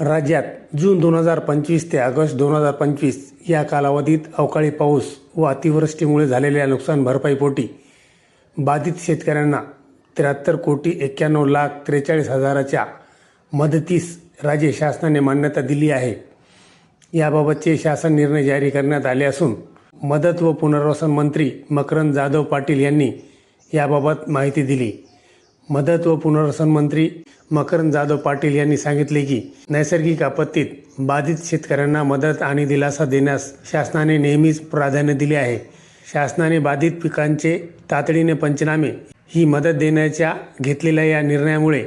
राज्यात जून दोन हजार पंचवीस ते ऑगस्ट दोन हजार पंचवीस या कालावधीत अवकाळी पाऊस व अतिवृष्टीमुळे झालेल्या नुकसान भरपाईपोटी बाधित शेतकऱ्यांना त्र्याहत्तर कोटी एक्क्याण्णव लाख त्रेचाळीस हजाराच्या मदतीस राज्य शासनाने मान्यता दिली आहे. याबाबतचे शासन निर्णय जारी करण्यात आले असून मदत व पुनर्वसन मंत्री मकरंद जाधव पाटील यांनी याबाबत माहिती दिली. मदत व पुनर्वसन मंत्री मकरंद जाधव पाटील यांनी सांगितले की नैसर्गिक आपत्तीत बाधित शेतकऱ्यांना मदत आणि दिलासा देण्यास शासनाने नेहमीच प्राधान्य दिले आहे. शासनाने बाधित पिकांचे तातडीने पंचनामे ही मदत देण्याच्या घेतलेल्या या निर्णयामुळे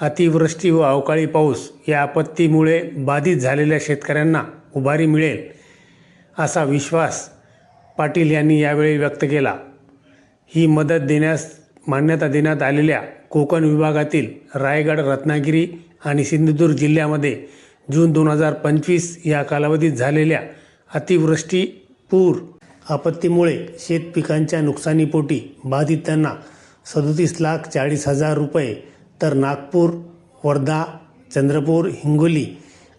अतिवृष्टी व अवकाळी पाऊस या आपत्तीमुळे बाधित झालेल्या शेतकऱ्यांना उभारी मिळेल असा विश्वास पाटील यांनी यावेळी व्यक्त केला. ही मदत देण्यास मान्यता देण्यात आलेल्या कोकण विभागातील रायगड रत्नागिरी आणि सिंधुदुर्ग जिल्ह्यामध्ये जून दोन हजार पंचवीस या कालावधीत झालेल्या अतिवृष्टी पूर आपत्तीमुळे शेतपिकांच्या नुकसानीपोटी बाधितांना सदोतीस लाख चाळीस हजार रुपये तर नागपूर वर्धा चंद्रपूर हिंगोली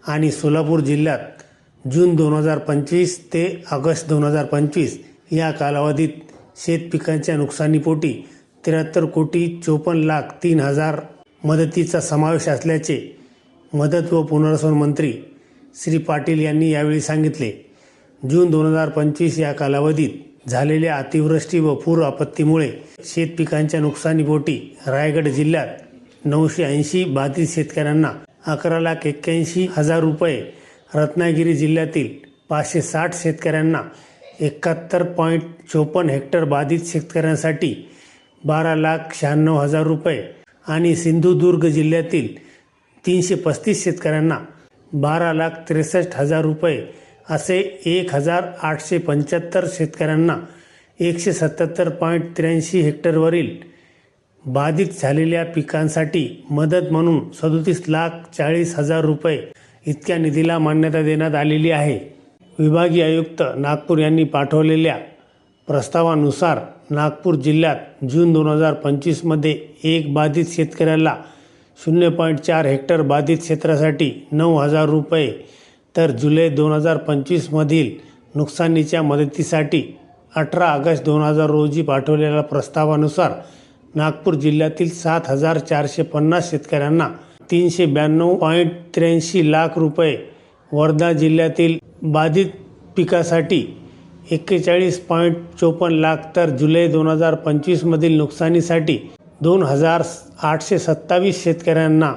आणि सोलापूर जिल्ह्यात जून दोन हजार पंचवीस ते ऑगस्ट दोन हजार पंचवीस या कालावधीत शेतपिकांच्या नुकसानीपोटी त्र्याहत्तर कोटी चोपन्न लाख तीन हजार मदतीचा समावेश असल्याचे मदत व पुनर्वसन मंत्री श्री पाटील यांनी यावेळी सांगितले. जून दोन हजार पंचवीस या कालावधीत झालेल्या अतिवृष्टी व पूर आपत्तीमुळे शेतपिकांच्या नुकसानीपोटी रायगड जिल्ह्यात नऊशे ऐंशी बाधित शेतकऱ्यांना अकरा लाख एक्क्याऐंशी हजार रुपये रत्नागिरी जिल्ह्यातील पाचशे साठ शेतकऱ्यांना एकाहत्तर पॉईंट चोपन्न हेक्टर बाधित शेतकऱ्यांसाठी बारा लाख शहाण्णव हजार रुपये. आणि सिंधुदुर्ग जिल्ह्यातील तीनशे पस्तीस शेतकऱ्यांना बारा लाख त्रेसष्ट हजार रुपये असे एक हजार आठशे पंच्याहत्तर शेतकऱ्यांना एकशे सत्याहत्तर पॉईंट त्र्याऐंशी हेक्टरवरील बाधित झालेल्या पिकांसाठी मदत म्हणून सदोतीस लाख चाळीस हजार रुपये इतक्या निधीला मान्यता देण्यात आलेली आहे. विभागीय आयुक्त नागपूर यांनी पाठवलेल्या प्रस्तावानुसार नागपूर जिल्ह्यात जून दोन हजार पंचवीसमध्ये एक बाधित शेतकऱ्याला शून्य पॉईंट चार हेक्टर बाधित क्षेत्रासाठी नऊ हजार रुपये तर जुलै दोन हजार पंचवीसमधील नुकसानीच्या मदतीसाठी अठरा ऑगस्ट दोन हजार रोजी पाठवलेल्या प्रस्तावानुसार नागपूर जिल्ह्यातील सात हजार चारशे पन्नास शेतकऱ्यांना तीनशे ब्याण्णव पॉईंट त्र्याऐंशी लाख रुपये वर्धा जिल्ह्यातील बाधित पिकासाठी एक्केचाळीस पॉईंट चोपन्न लाख तर जुलै दोन हजार पंचवीसमधील नुकसानीसाठी दोन हजार आठशे सत्तावीस शेतकऱ्यांना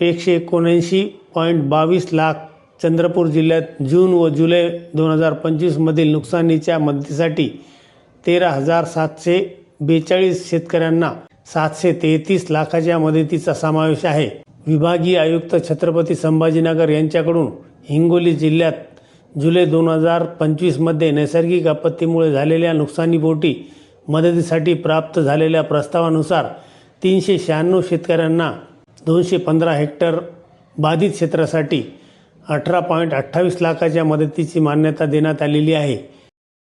एकशे एकोणऐंशी पॉईंट बावीस लाख चंद्रपूर जिल्ह्यात जून व जुलै दोन हजार पंचवीसमधील नुकसानीच्या मदतीसाठी तेरा हजार सातशे बेचाळीस शेतकऱ्यांना सातशे तेहतीस लाखाच्या मदतीचा समावेश आहे. विभागीय आयुक्त छत्रपती संभाजीनगर यांच्याकडून हिंगोली जिल्ह्यात जुलै दोन हजार पंचवीसमध्ये नैसर्गिक आपत्तीमुळे झालेल्या नुकसानीपोटी मदतीसाठी प्राप्त झालेल्या प्रस्तावानुसार तीनशे शहाण्णव शेतकऱ्यांना दोनशे पंधरा हेक्टर बाधित क्षेत्रासाठी अठरा पॉईंट अठ्ठावीस लाखाच्या मदतीची मान्यता देण्यात आलेली आहे.